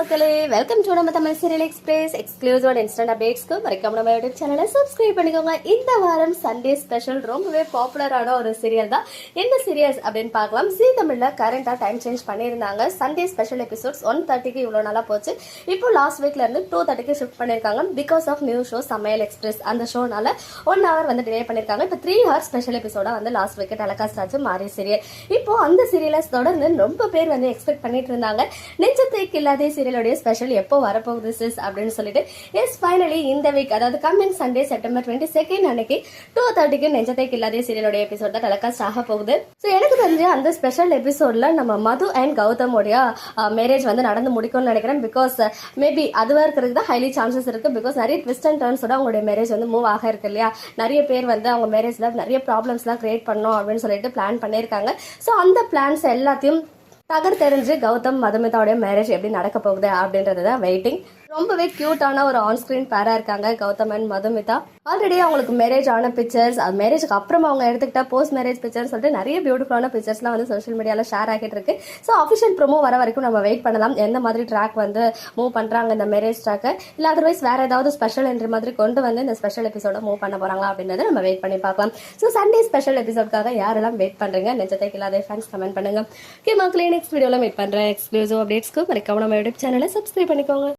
மக்களே welcome to நம்ம Tamil serial express exclusive instant அப்டேட்ஸ்க்கு மறக்காம நம்ம யூடியூப் சேனலை சப்ஸ்கிரைப் பண்ணிக்கோங்க. இந்த வாரம் சண்டே ஸ்பெஷல் ரொம்பவே பாப்புலரான ஒரு சீரியல் தான். என்ன சீரியல்ஸ் அப்படின்னு பார்க்கலாம். சி தமிழ்ல கரண்டா டைம் சேஞ்ச் பண்ணியிருந்தாங்க. சண்டே ஸ்பெஷல் எபிசோட்ஸ் ஒன் தேர்ட்டிக்கு இவ்வளோ நாளாக போச்சு. இப்போ லாஸ்ட் வீக்ல இருந்து டூ தேர்ட்டிக்கு ஷிஃப்ட் பண்ணியிருக்காங்க. Because of new show Samayal express அந்த ஷோனால ஒன் ஹவர் வந்து டிலே பண்ணியிருக்காங்க. இப்போ த்ரீ ஹவர் ஸ்பெஷல் எபிசோட வந்து லாஸ்ட் வீக் டெலகாஸ்ட் ஆச்சு மாறி சீரியல் இப்போ அந்த சீரியல்ஸ் தொடர்ந்து ரொம்ப பேர் வந்து எக்ஸ்பெக்ட் பண்ணிட்டு இருந்தாங்க. தேக்கு இல்லாத சீரியலுடைய ஸ்பெஷல் எப்போ வரப்போகுது சிஸ் அப்படின்னு சொல்லிட்டு எஸ் ஃபைனலி இந்த வீக் அதாவது coming Sunday September twenty second அன்னைக்கு டூ தேர்ட்டிக்கு நெஞ்சத்தை இல்லாத சீரியலுடைய எபிசோட் தான் டெலகாஸ்ட் ஆக போகுது. ஸோ எனக்கு தெரிஞ்சு அந்த ஸ்பெஷல் எபிசோட்ல நம்ம மது அண்ட் கௌதமுடைய மேரேஜ் வந்து நடந்து முடிக்கும்னு நினைக்கிறேன். பிகாஸ் மேபி அதுவாக இருக்கிறதுக்கு தான் ஹைலி சான்சஸ் இருக்கு. பிகாஸ் நிறைய ட்விஸ்ட் அண்ட் டர்ன்ஸோட அவங்களுடைய மேரேஜ் வந்து மூவ் ஆக இருக்கு இல்லையா? நிறைய பேர் வந்து அவங்க மேரேஜ்ல நிறைய ப்ராப்ளம்ஸ்லாம் கிரியேட் பண்ணோம் அப்படின்னு சொல்லிட்டு பிளான் பண்ணியிருக்காங்க. ஸோ அந்த பிளான்ஸ் எல்லாத்தையும் தகர் தெரிஞ்சு கௌதம் மதுமிதாவுடைய மேரேஜ் எப்படி நடக்க போகுது அப்படின்றது தான் வெயிட்டிங் ரொம்பவே கியூட்டான ஒரு ஆன் ஸ்கிரீன் பேரா இருக்காங்க கௌதம் அண்ட் மதுமிதா. ஆல்ரெடி அவங்களுக்கு மேரேஜ் ஆன பிக்சர்ஸ் அது மேரேஜ்க்கு அப்புறம் அவங்க எடுத்துக்கிட்ட போஸ்ட் மேரேஜ் பிக்சர்ஸ் சொல்லிட்டு நிறைய பியூட்டிஃபுல்லான பிக்சர்ஸ்லாம் வந்து சோஷியல் மீடியாவில் ஷேர் ஆகிட்டு இருக்கு. ஸோ அஃபிஷியல் ப்ரோமோ வர வரைக்கும் நம்ம வெயிட் பண்ணலாம். எந்த மாதிரி ட்ராக் வந்து மூவ் பண்றாங்க இந்த மேரேஜ் ட்ராக்கை இல்லை அதர்வைஸ் வேற ஏதாவது ஸ்பெஷல் என்ற மாதிரி கொண்டு வந்து இந்த ஸ்பெஷல் எபிசோட மூவ் பண்ண போறாங்களா அப்படின்றத நம்ம வெயிட் பண்ணி பார்க்கலாம். ஸோ சண்டே ஸ்பெஷல் எபிசோட்காக யாரெல்லாம் வெயிட் பண்றீங்க? நெஞ்சத்தை இல்லாத ஃபேன்ஸ் கமெண்ட் பண்ணுங்க. ஓகே மக்களே நெக்ஸ்ட் வீடியோவில் மீட் பண்றேன் எக்ஸ்க்ளூசிவ் அப்டேட்ஸ்க்கு மறக்காம நம்ம யூடியூப் சேனலை சப்ஸ்கிரைப் பண்ணிக்கோங்க.